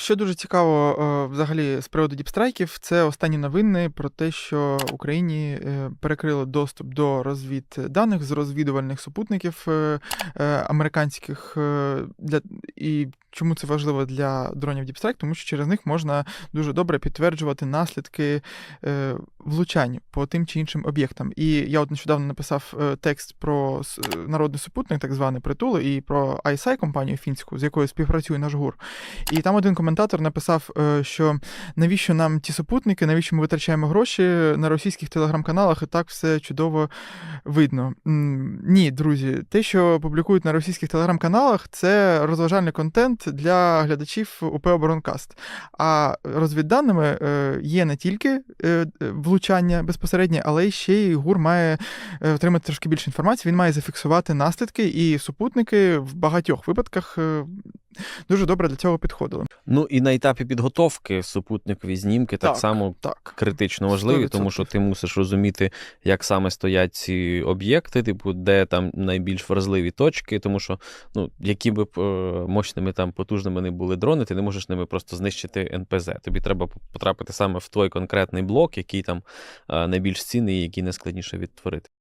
Що дуже цікаво е, взагалі з приводу діпстрайків, це останні новини про те, що Україні е, перекрили доступ до розвідданих з розвідувальних супутників е, американських для і. Чому це важливо для дронів Deep Тому що через них можна дуже добре підтверджувати наслідки е, влучань по тим чи іншим об'єктам. І я от нещодавно написав е, текст про с- народний супутник, так званий притул, і про ISI компанію фінську, з якою співпрацює наш ГУР. І там один коментатор написав, е, що навіщо нам ті супутники, навіщо ми витрачаємо гроші на російських телеграм-каналах, і так все чудово видно. Ні, друзі, те, що публікують на російських телеграм-каналах, це розважальний контент для глядачів УП Оборонкаст. А розвідданими е, є не тільки е, влучання безпосереднє, але ще й ГУР має е, отримати трошки більше інформації. Він має зафіксувати наслідки, і супутники в багатьох випадках дуже добре для цього підходили. Ну і на етапі підготовки супутникові знімки так, Так. само Так. критично важливі, 100%. тому що ти мусиш розуміти, як саме стоять ці об'єкти, типу, де там найбільш вразливі точки, тому що ну, які б е, мощними там потужними не були дрони, ти не можеш ними просто знищити НПЗ. Тобі треба потрапити саме в той конкретний блок, який там е, найбільш цінний і який найскладніше відтворити.